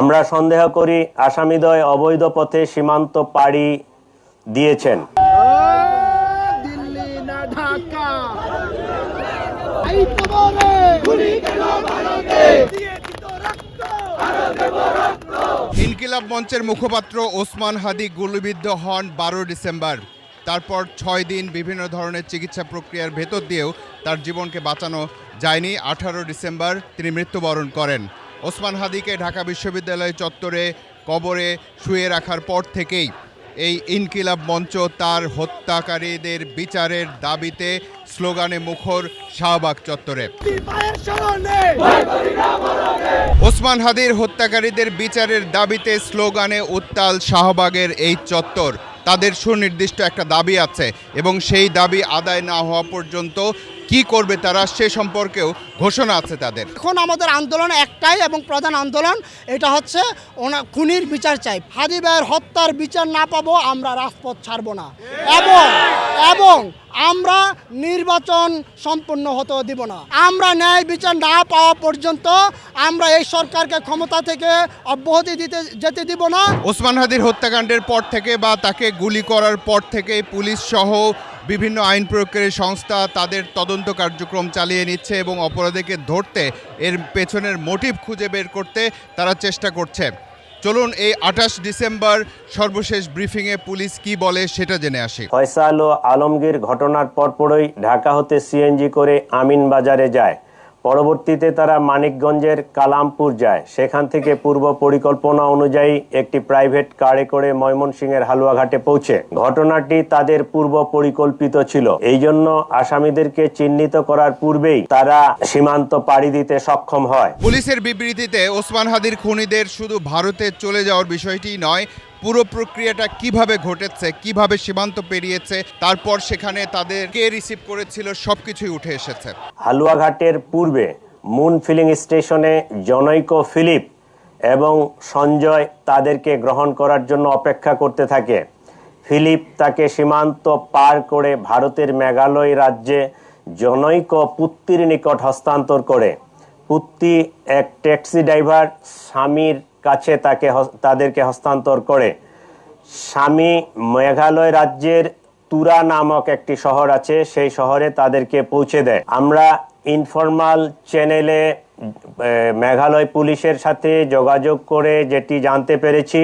আমরা সন্দেহ করি আসামিদ্বয় অবৈধ পথে সীমান্ত পাড়ি দিয়েছেন। ইনকিলাব মঞ্চের মুখপাত্র ওসমান হাদি গুলিবিদ্ধ হন বারো ডিসেম্বর। তারপর ছয় দিন বিভিন্ন ধরনের চিকিৎসা প্রক্রিয়ার ভেতর দিয়েও তার জীবনকে বাঁচানো যায়নি। আঠারো ডিসেম্বর তিনি মৃত্যুবরণ করেন। ওসমান হাদিকে ঢাকা বিশ্ববিদ্যালয় চত্বরে কবরে শুয়ে রাখার পর থেকেই এই ইনকিলাব মঞ্চ তার হত্যাকারীদের বিচারের দাবিতে স্লোগানে মুখর শাহবাগ চত্বরে। ওসমান হাদির হত্যাকারীদের বিচারের দাবিতে স্লোগানে উত্তাল শাহবাগের এই চত্বর। তাদের সুনির্দিষ্ট একটা দাবি আছে এবং সেই দাবি আদায় না হওয়া পর্যন্ত কি করবে তারা সে সম্পর্কেও ঘোষণা আছে তাদের। এখন আমাদের আন্দোলন একটাই এবং প্রধান আন্দোলন এটা হচ্ছে ওনা খুনির বিচার চাই। হাদি ভাইয়ের হত্যার বিচার না পাবো আমরা রাজপথ ছাড়বো না। এবং এবং আমরা নির্বাচন সম্পূর্ণ হতে দিব না। আমরা ন্যায় বিচার না পাওয়া পর্যন্ত আমরা এই সরকারকে ক্ষমতা থেকে অব্যাহতি দিতে যেতে দিব না। ওসমান হাদির হত্যাকাণ্ডের পর থেকে বা তাকে গুলি করার পর থেকে পুলিশ সহ বিভিন্ন আইন প্রয়োগকারী সংস্থা তাদের তদন্ত কার্যক্রম চালিয়ে নিচ্ছে এবং অপরাধীকে ধরতে এর পেছনের মোটিভ খুঁজে বের করতে তারা চেষ্টা করছে। চলুন এই আঠাশ ডিসেম্বর সর্বশেষ ব্রিফিংয়ে পুলিশ কি বলে সেটা জেনে আসি। ফয়সাল ও আলমগীর ঘটনার পরপরই ঢাকা হতে সিএনজি করে আমিন বাজারে যায়। পরবর্তীতে তারা মানিকগঞ্জের কালামপুর যায়। সেখান থেকে পূর্ব পরিকল্পনা অনুযায়ী একটি প্রাইভেট কারে করে ময়মনসিংহের হালুয়াঘাটে পৌঁছে। ঘটনাটি তাদের পূর্ব পরিকল্পিত ছিল। এই জন্য আসামিদেরকে চিহ্নিত করার পূর্বেই তারা সীমান্ত পাড়ি দিতে সক্ষম হয়। পুলিশের বিবৃতিতে ওসমান হাদির খুনিদের শুধু ভারতে চলে যাওয়ার বিষয়টি নয় পুরো প্রক্রিয়াটা কীভাবে ঘটেছে, কীভাবে সীমান্ত পেরিয়েছে, তারপর সেখানে তাদের কে রিসিভ করেছিল, সবকিছুই উঠে এসেছে। হালুয়াঘাটের পূর্বে মুন ফিলিং স্টেশনে জনৈক ফিলিপ এবং সঞ্জয় তাদেরকে গ্রহণ করার জন্য অপেক্ষা করতে থাকে। ফিলিপ তাকে সীমান্ত পার করে ভারতের মেঘালয় রাজ্যে জনৈক পুত্তির নিকট হস্তান্তর করে। পুত্তি এক ট্যাক্সি ড্রাইভার, স্বামীর কাছে তাকে তাদেরকে হস্তান্তর করে। স্বামী মেঘালয় রাজ্যের তুরা নামক একটি শহর আছে, সেই শহরে তাদেরকে পৌঁছে দেয়। আমরা ইনফরমাল চ্যানেলে মেঘালয় পুলিশের সাথে যোগাযোগ করে যেটি জানতে পেরেছি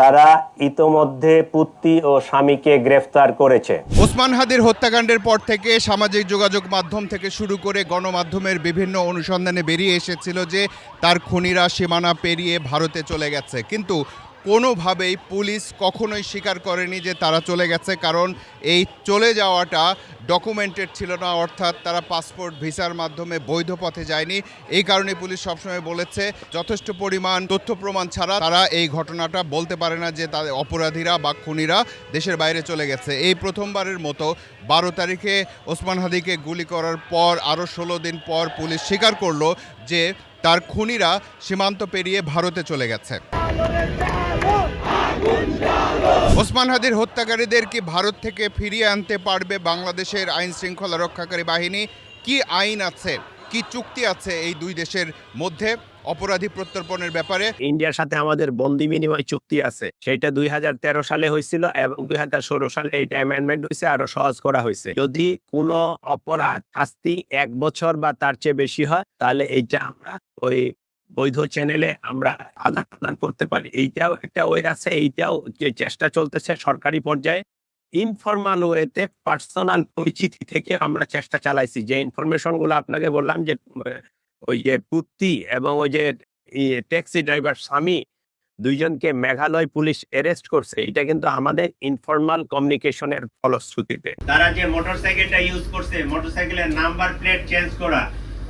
তারা ইতোমধ্যে পুত্তি ও স্বামীকে গ্রেফতার করেছে। ওসমান হাদির হত্যাকাণ্ডের পর থেকে সামাজিক যোগাযোগ মাধ্যম থেকে শুরু করে গণমাধ্যমের বিভিন্ন অনুসন্ধানে বেরিয়ে এসেছিল যে তার খুনিরা সীমানা পেরিয়ে ভারতে চলে গেছে। কিন্তু কোনোভাবেই পুলিশ কখনোই স্বীকার করেনি যে তারা চলে গেছে, কারণ এই চলে যাওয়াটা ডকুমেন্টেড ছিল না, অর্থাৎ তারা পাসপোর্ট ভিসার মাধ্যমে বৈধ পথে যায়নি। এই কারণে পুলিশ সবসময় বলেছে, যথেষ্ট পরিমাণ তথ্য প্রমাণ ছাড়া তারা এই ঘটনাটা বলতে পারে না যে তাদের অপরাধীরা বা খুনিরা দেশের বাইরে চলে গেছে। এই প্রথমবারের মতো বারো তারিখে ওসমান হাদিকে গুলি করার পর, আরও ষোলো দিন পর পুলিশ স্বীকার করল যে তার খুনিরা সীমান্ত পেরিয়ে ভারতে চলে গেছে। ওসমান হাদির হত্যাকারীদের কি ভারত থেকে ফিরিয়ে আনতে পারবে বাংলাদেশের আইন শৃঙ্খলা রক্ষাকারী বাহিনী? কি আইন আছে? কি চুক্তি আছে এই দুই দেশের মধ্যে? অপরাধী প্রত্যর্পণের ব্যাপারে? ইন্ডিয়ার সাথে আমাদের বন্দি বিনিময় চুক্তি আছে। সেটা দুই হাজার তেরো সালে হয়েছিল এবং দুই হাজার ষোলো সালে এইটা অ্যামেন্ডমেন্ট হয়েছে, আরও সহজ করা হয়েছে। যদি কোনো অপরাধ শাস্তি এক বছর বা তার চেয়ে বেশি হয়, তাহলে এইটা আমরা ওই বৈধ চ্যানেলে আমরা আদান প্রদান করতে পারি। এইটাও একটা ওয়ে আছে, এইটাও যে চেষ্টা চলতেছে সরকারি পর্যায়ে। ইনফরমাল ওয়েতে পার্সোনাল পরিচিতি থেকে আমরা চেষ্টা চালাইছি। যে ইনফরমেশনগুলো আপনাকে বললাম যে, ওই যে পুত্তি এবং ওই যে ট্যাক্সি ড্রাইভার স্বামী দুইজনকে মেঘালয় পুলিশ অ্যারেস্ট করছে এটা কিন্তু আমাদের ইনফরমাল কমিউনিকেশনের ফলশ্রুতিতে। তারা যে মোটরসাইকেলটা ইউজ করছে মোটরসাইকেলের নাম্বার প্লেট চেঞ্জ করা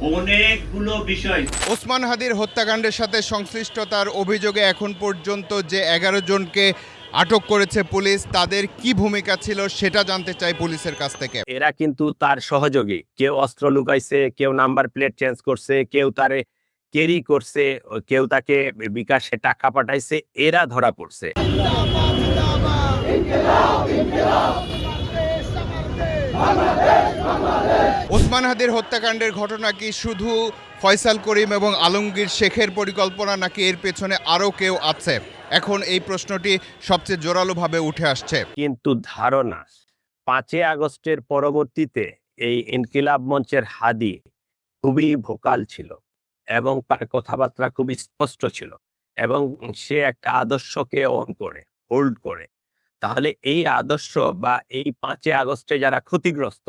অনেকগুলো বিষয়। ওসমান হাদির হত্যাকাণ্ডের সাথে সংশ্লিষ্টতার অভিযোগে এখন পর্যন্ত যে এগারো জনকে আটক করেছে পুলিশ তাদের কি ভূমিকা ছিল সেটা জানতে চাই পুলিশের কাছ থেকে। এরা কিন্তু তার সহযোগী। কেউ অস্ত্র লুকাইছে কেউ নাম্বার প্লেট চেঞ্জ করছে কেউ তারে ক্যারি করছে কেউ তাকে বিকাশে টাকা পাঠাইছে এরা ধরা পড়ছে। বাংলাদেশ। ওসমান হাদির হত্যাকাণ্ডের ঘটনা কি শুধু ফয়সাল করিম এবং আলমগীর শেখের পরিকল্পনা নাকি এর পেছনে আরও কেউ আছে? এখন এই প্রশ্নটি সবচেয়ে জোরালোভাবে উঠে আসছে। কিন্তু ধারণা, পাঁচই আগস্টের পরবর্তীতে এই ইনকিলাব মঞ্চের হাদি খুবই ভোকাল ছিল এবং তার কথাবার্তা খুবই স্পষ্ট ছিল এবং সে একটা আদর্শকে অন করে হোল্ড করে। তাহলে এই আদর্শ বা এই পাঁচই আগস্টে যারা ক্ষতিগ্রস্ত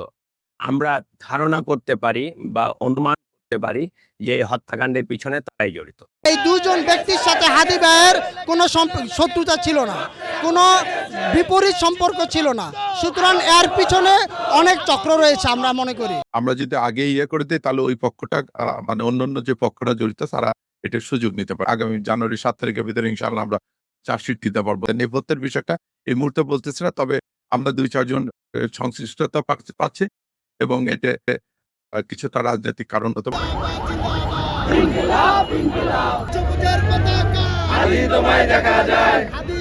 আমরা ধারণা করতে পারি বা অনুমান করতে পারি যে হত্যাকাণ্ডের পিছনে তারাই জড়িত। এই দুজন ব্যক্তির সাথে হাদি ভাইয়ের কোনো শত্রুতা ছিল না কোনো বিপরীত সম্পর্ক ছিল না। সুতরাং এর পিছনে অনেক চক্র রয়েছে আমরা মনে করি। আমরা যদি আগে ইয়ে করে দিই তাহলে ওই পক্ষটা আহ, মানে অন্যান্য যে পক্ষটা জড়িত তারা এটার সুযোগ নিতে পারে। আগামী জানুয়ারি সাত তারিখের ভিতরে ইনশাআল্লাহ আমরা চার্জশিট দিতে পারব। নেপথ্যের বিষয়টা এই মুহূর্তে বলতেছি না তবে আমরা দুই চারজন সংশ্লিষ্টতা পাচ্ছি। এবং এতে কিছুটা রাজনৈতিক কারণ হতে পারে। পতাকা। হাদি দেখা যায়। হাদি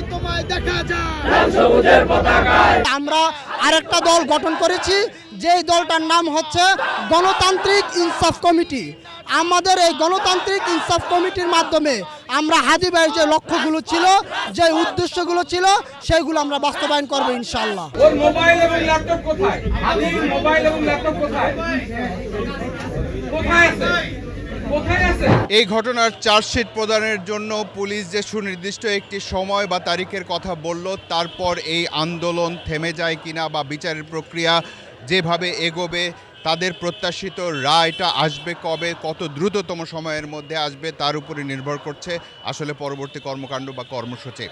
দেখা যায়। আমরা আরেকটা দল গঠন করেছি যেই দলটার নাম হচ্ছে গণতান্ত্রিক ইনসাফ কমিটি। আমাদের এই গণতান্ত্রিক ইনসাফ কমিটির মাধ্যমে আমরা হাদি ভাইয়ের যে লক্ষ্যগুলো ছিল যে উদ্দেশ্যগুলো ছিল সেগুলো আমরা বাস্তবায়ন করব ইনশাল্লাহ ওর মোবাইল এবং ল্যাপটপ কোথায়? মোবাইল এবং ল্যাপটপ কোথায়? কোথায় কোথায় আছে? এই ঘটনার চার্জশিট প্রদানের জন্য পুলিশ যে সুনির্দিষ্ট একটি সময় বা তারিখের কথা বলল তারপর এই আন্দোলন থেমে যায় কিনা বা বিচারের প্রক্রিয়া যেভাবে এগোবে তাদের প্রত্যাশিত রায়টা আসবে কবে, কত দ্রুততম সময়ের মধ্যে আসবে তার উপরে নির্ভর করছে আসলে পরবর্তী কর্মকাণ্ড বা কর্মসূচি।